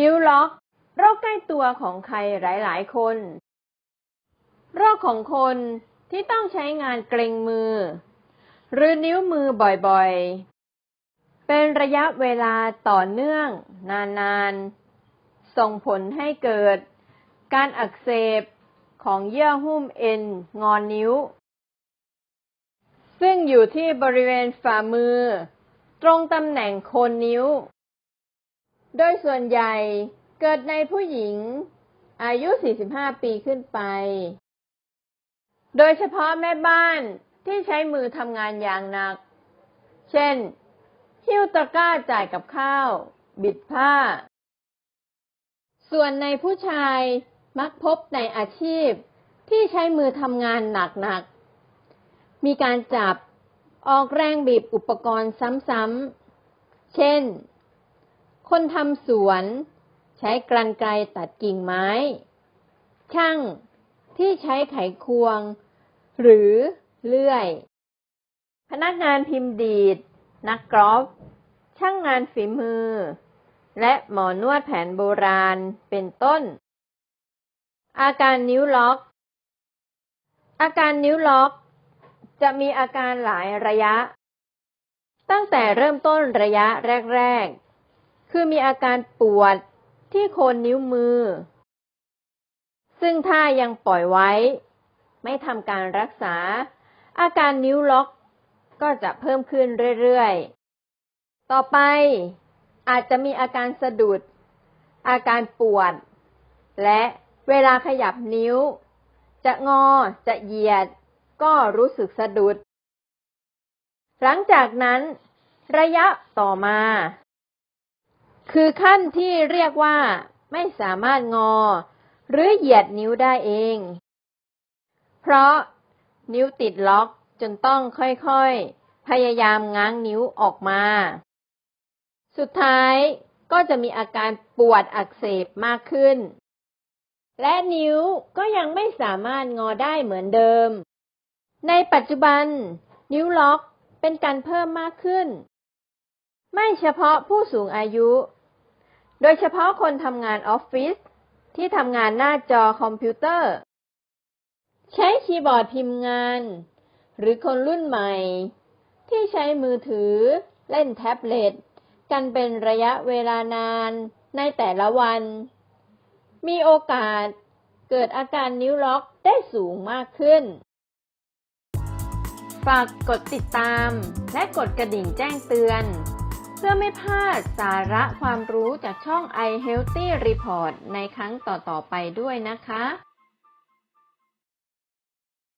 นิ้วล็อก โรคใกล้ตัวของใครหลาย ๆ คน โรคของคนที่ต้องใช้งานเกรงมือ หรือนิ้วมือบ่อยๆ เป็นระยะเวลาต่อเนื่อง นานๆ ส่งผลให้เกิด การอักเสบของเยื่อหุ้มเอ็นงอนนิ้ว ซึ่งอยู่ที่บริเวณฝ่ามือ ตรงตำแหน่งโคนนิ้ว โดยส่วนใหญ่เกิดในผู้หญิงอายุ 45 ปีขึ้นไป โดยเฉพาะแม่บ้านที่ใช้มือทำงานอย่างหนัก เช่น หิ้วตะกร้าจ่ายกับข้าว บิดผ้า ส่วนในผู้ชายมักพบในอาชีพที่ใช้มือทำงานหนักๆ มีการจับออกแรงบีบอุปกรณ์ซ้ำๆ เช่น คนทำสวน ใช้กรรไกรตัดกิ่งไม้ ช่างที่ใช้ไขควง หรือเลื่อย พนักงานพิมพ์ดีด นักกอล์ฟช่างงานฝีมือ และหมอนวดแผนโบราณเป็นต้น อาการนิ้วล็อก อาการนิ้วล็อก จะมีอาการหลายระยะ ตั้งแต่เริ่มต้นระยะแรก ๆ คือมีอาการปวดที่โคนนิ้วมือ ซึ่งถ้ายังปล่อยไว้ ไม่ทำการรักษา อาการนิ้วล็อก ก็จะเพิ่มขึ้นเรื่อยๆ ต่อไปอาจจะมีอาการสะดุด อาการปวด และเวลาขยับนิ้ว จะงอ จะเหยียด ก็รู้สึกสะดุด หลังจากนั้น ระยะต่อมา คือขั้นที่เรียกว่า ไม่สามารถงอ หรือเหยียดนิ้วได้เอง เพราะนิ้วติดล็อก จนต้องค่อยๆ พยายามง้างนิ้วออกมา สุดท้ายก็จะมีอาการปวดอักเสบมากขึ้น และนิ้วก็ยังไม่สามารถงอได้เหมือนเดิม ในปัจจุบัน นิ้วล็อกเป็นการเพิ่มมากขึ้น ไม่เฉพาะผู้สูงอายุ โดยเฉพาะคนทำงานออฟฟิศที่ทำงานหน้าจอคอมพิวเตอร์ ใช้คีย์บอร์ดพิมพ์งาน หรือคนรุ่นใหม่ ที่ใช้มือถือเล่นแท็บเล็ตกันเป็นระยะเวลานานในแต่ละวัน มีโอกาสเกิดอาการนิ้วล็อกได้สูงมากขึ้น ฝากกดติดตามและกดกระดิ่งแจ้งเตือน เพื่อไม่พลาดสาระความรู้จากช่อง i Healthy Report ในครั้งต่อ ๆ ไปด้วยนะคะ